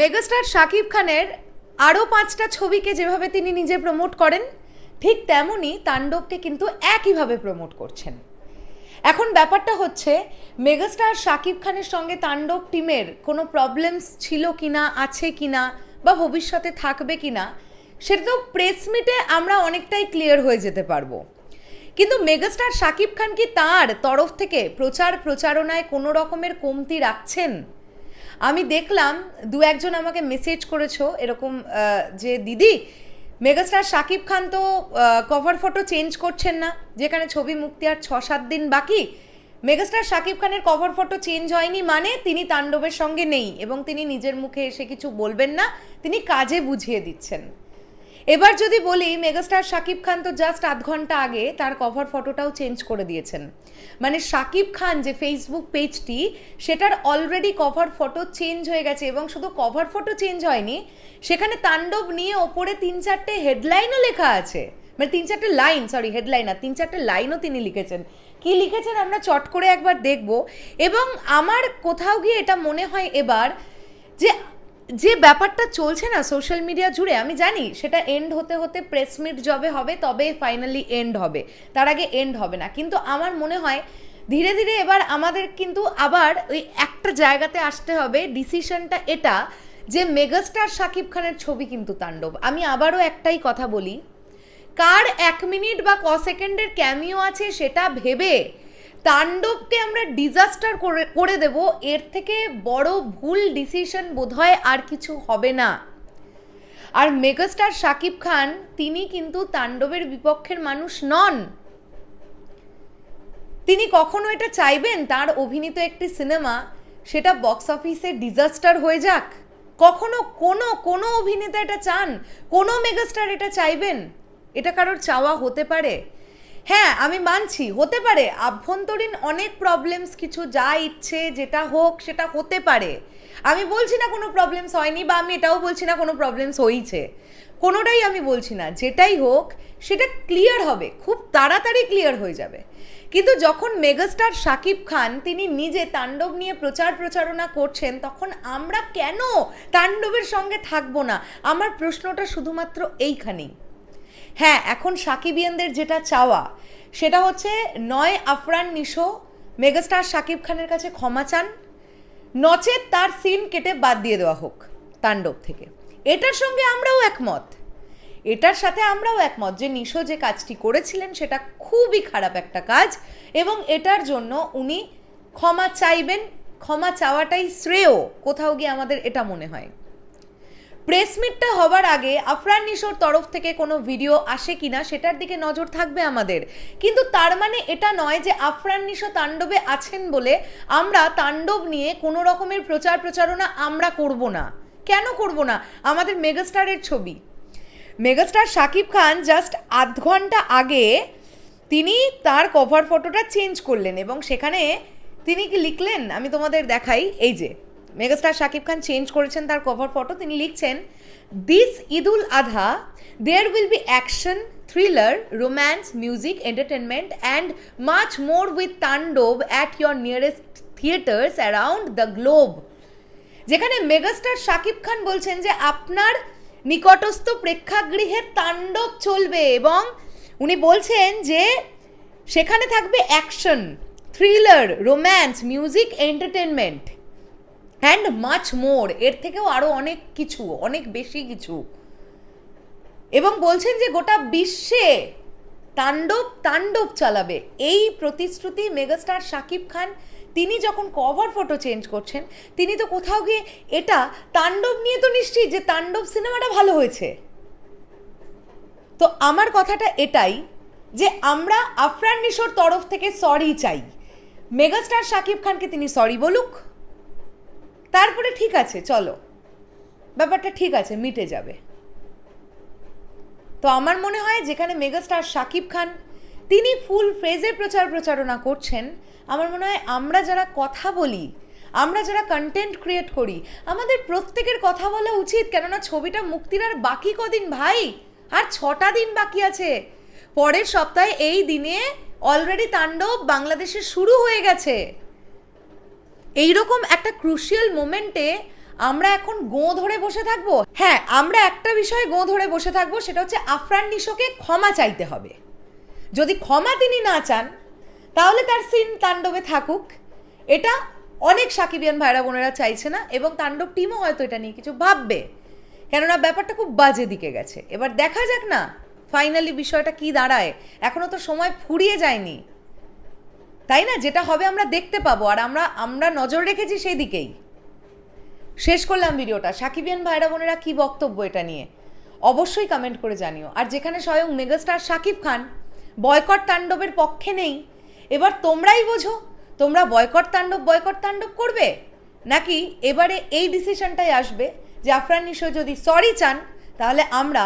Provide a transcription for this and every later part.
Megastar Shakib খানের আরও পাঁচটা ছবিকে যেভাবে তিনি নিজে প্রমোট করেন, ঠিক তেমনই তাণ্ডবকে কিন্তু একইভাবে প্রমোট করছেন। এখন ব্যাপারটা হচ্ছে, মেগাস্টার শাকিব খানের সঙ্গে তাণ্ডব টিমের কোনো প্রবলেমস ছিল কিনা, আছে কি না বা ভবিষ্যতে থাকবে কিনা সেটা তো প্রেস মিটে আমরা অনেকটাই ক্লিয়ার হয়ে যেতে পারব। কিন্তু মেগাস্টার শাকিব খান কি তার তরফ থেকে প্রচার প্রচারণায় কোনো রকমের কমতি রাখছেন? আমি দেখলাম দু একজন আমাকে মেসেজ করেছ, এরকম যে দিদি, মেগাস্টার শাকিব খান তো কভার ফটো চেঞ্জ করছেন না, যেখানে ছবি মুক্তি আর ছ সাত দিন বাকি, মেগাস্টার শাকিব খানের কভার ফটো চেঞ্জ হয়নি মানে তিনি তাণ্ডবের সঙ্গে নেই এবং তিনি নিজের মুখে এসে কিছু বলবেন না, তিনি কাজে বুঝিয়ে দিচ্ছেন। এবার যদি বলি, মেগাস্টার শাকিব খান তো জাস্ট আধ ঘণ্টা আগে তার কভার ফটোটাও চেঞ্জ করে দিয়েছেন। মানে শাকিব খান যে ফেসবুক পেজটি সেটার অলরেডি কভার ফটো চেঞ্জ হয়ে গেছে এবং শুধু কভার ফটো চেঞ্জ হয়নি, সেখানে তাণ্ডব নিয়ে ওপরে তিন চারটে হেডলাইনও লেখা আছে। মানে তিন চারটে লাইন সরি হেডলাইন আর তিন চারটে লাইনও তিনি লিখেছেন। কি লিখেছেন আমরা চট করে একবার দেখব। এবং আমার কোথাও গিয়ে এটা মনে হয় এবার যে যে ব্যাপারটা চলছে না সোশ্যাল মিডিয়া জুড়ে, আমি জানি সেটা এন্ড হতে হতে প্রেস মিট জবে হবে, তবে ফাইনালি এন্ড হবে। তার আগে এন্ড হবে না। কিন্তু আমার মনে হয়, ধীরে ধীরে এবার আমাদের কিন্তু আবার ওই একটা জায়গাতে আসতে হবে ডিসিশনটা এটা যে মেগাস্টার শাকিব খানের ছবি কিন্তু তাণ্ডব। আমি আবারও একটাই কথা বলি, কার এক মিনিট বা ক সেকেন্ডের ক্যামিও আছে সেটা ভেবে তাণ্ডবকে আমরা ডিজাস্টার করে করে দেব, এর থেকে বড় ভুল ডিসিশন বোধহয় আর কিছু হবে না। আর মেগাস্টার শাকিব খান, তিনি কিন্তু তাণ্ডবের বিপক্ষের মানুষ নন। তিনি কখনো এটা চাইবেন? তার অভিনীত একটি সিনেমা সেটা বক্স অফিসে ডিজাস্টার হয়ে যাক। কখনো কোনো কোনো অভিনেতা এটা চান? কোনো মেগাস্টার এটা চাইবেন? এটা কারোর চাওয়া হতে পারে। হ্যাঁ আমি মানছি। হতে পারে। আভ্যন্তরীণ অনেক প্রবলেমস কিছু যা ইচ্ছে, যেটা হোক, সেটা হতে পারে। আমি বলছি না কোনো প্রবলেমস হয়নি বা আমি এটাও বলছি না কোনো প্রবলেমস হয়েছে কোনোটাই আমি বলছি না। যেটাই হোক, সেটা ক্লিয়ার হবে। খুব তাড়াতাড়ি ক্লিয়ার হয়ে যাবে। কিন্তু যখন মেগাস্টার শাকিব খান, তিনি নিজে তাণ্ডব নিয়ে প্রচার প্রচারণা করছেন, তখন আমরা কেন তাণ্ডবের সঙ্গে থাকব না? আমার প্রশ্নটা শুধুমাত্র এইখানেই। হ্যাঁ এখন সাকিবিয়ানদের যেটা চাওয়া, সেটা হচ্ছে নয় আফরান নিশো, মেগাস্টার শাকিব খানের কাছে ক্ষমা চান, নচেত তার সিন কেটে বাদ দিয়ে দেওয়া হোক তাণ্ডব থেকে। এটার সঙ্গে আমরাও একমত। এটার সাথে আমরাও একমত যে নিশো যে কাজটি করেছিলেন, সেটা খুবই খারাপ একটা কাজ এবং এটার জন্য উনি ক্ষমা চাইবেন, ক্ষমা চাওয়াটাই শ্রেয়। কোথাও গিয়ে আমাদের এটা মনে হয়। প্রেস মিটটা হবার আগে আফরান নিশোর তরফ থেকে কোনো ভিডিও আসে কিনা সেটার দিকে নজর থাকবে আমাদের। কিন্তু তার মানে এটা নয় যে আফরান নিশো তাণ্ডবে আছেন বলে আমরা তাণ্ডব নিয়ে কোনো রকমের প্রচার প্রচারণা আমরা করব না। কেন করব না? আমাদের মেগাস্টারের ছবি। মেগাস্টার শাকিব খান জাস্ট আধ ঘণ্টা আগে তিনি তার কভার ফটোটা চেঞ্জ করলেন এবং সেখানে তিনি কি লিখলেন? আমি তোমাদের দেখাই। এই যে মেগাস্টার শাকিব খান চেঞ্জ করেছেন তার কভার ফটো তিনি লিখছেন this Eid ul Adha there will be action thriller romance music entertainment and much more with Taandob at your nearest theatres around the globe যেখানে মেগাস্টার শাকিব খান বলছেন যে, আপনার নিকটস্থ প্রেক্ষাগৃহে তাণ্ডব চলবে এবং উনি বলছেন যে, সেখানে থাকবে action thriller romance music entertainment and much more এর থেকেও আরও অনেক কিছু, অনেক বেশি কিছু। এবং বলছেন যে গোটা বিশ্বে তাণ্ডব তাণ্ডব চালাবে। এই প্রতিশ্রুতি মেগাস্টার শাকিব খান, তিনি যখন কভার ফটো চেঞ্জ করছেন, তিনি তো কোথাও গিয়ে এটা তাণ্ডব নিয়ে তো নিশ্চিত যে তাণ্ডব সিনেমাটা ভালো হয়েছে। তো আমার কথাটা এটাই যে আমরা আফরান নিশোর তরফ থেকে সরি চাই। মেগাস্টার শাকিব খানকে তিনি সরি বলুক। তারপরে ঠিক আছে, চলো। ব্যাপারটা ঠিক আছে, মিটে যাবে। তো আমার মনে হয় যেখানে মেগাস্টার শাকিব খান, তিনি ফুল ফ্রেজে প্রচার প্রচারণা করছেন, আমার মনে হয় আমরা যারা কথা বলি, আমরা যারা কন্টেন্ট ক্রিয়েট করি, আমাদের প্রত্যেকের কথা বলা উচিত, কেননা ছবিটা মুক্তির আর বাকি কদিন ভাই? আর ছটা দিন বাকি আছে। পরের সপ্তাহে এই দিনে অলরেডি তাণ্ডব বাংলাদেশে শুরু হয়ে গেছে। এইরকম একটা ক্রুশিয়াল মোমেন্টে আমরা এখন গো ধরে বসে থাকব? হ্যাঁ আমরা একটা বিষয়ে গো ধরে বসে থাকব, সেটা হচ্ছে আফরান নিশোকে ক্ষমা চাইতে হবে। যদি ক্ষমা তিনি না চান, তাহলে তার সিন তাণ্ডবে থাকুক। এটা অনেক সাকিবিয়ান ভাইরা বোনেরা চাইছে না, এবং তাণ্ডব টিমও হয়তো এটা নিয়ে কিছু ভাববে। কেননা ব্যাপারটা খুব বাজে দিকে গেছে। এবার দেখা যাক না ফাইনালি বিষয়টা কি দাঁড়ায়। এখনও তো সময় ফুরিয়ে যায়নি। তাই না? যেটা হবে আমরা দেখতে পাবো। আর আমরা আমরা নজর রেখেছি সেই দিকেই। শেষ করলাম ভিডিওটা। সাকিবিয়ান ভাইরা বোনেরা কি বক্তব্য এটা নিয়ে? অবশ্যই কমেন্ট করে জানিও। আর যেখানে স্বয়ং মেগাস্টার সাকিব খান, বয়কট তাণ্ডবের পক্ষে নেই। এবার তোমরাই বোঝো, তোমরা বয়কট তাণ্ডব বয়কট তাণ্ডব করবে? নাকি এবারে এই ডিসিশনটাই আসবে যে আফরান নিশো যদি সরি চান, তাহলে আমরা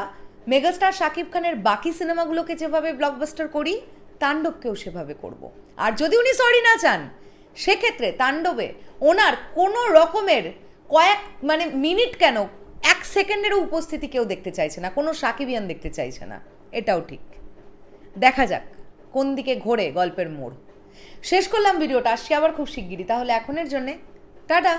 মেগাস্টার সাকিব খানের বাকি সিনেমাগুলোকে যেভাবে ব্লকবাস্টার করি তাণ্ডবকেও সেভাবে করব। আর যদি উনি সরি না চান, সেক্ষেত্রে তাণ্ডবে ওনার কোনো রকমের কয়েক মানে মিনিট কেন, এক সেকেন্ডেরও উপস্থিতি কেউ দেখতে চাইছে না, কোনো সাকিবিয়ান দেখতে চাইছে না। এটাও ঠিক। দেখা যাক কোন দিকে ঘোরে গল্পের মোড়। শেষ করলাম ভিডিওটা, আসছি আবার খুব শিগগিরই। তাহলে এখনের জন্যে, টাটা!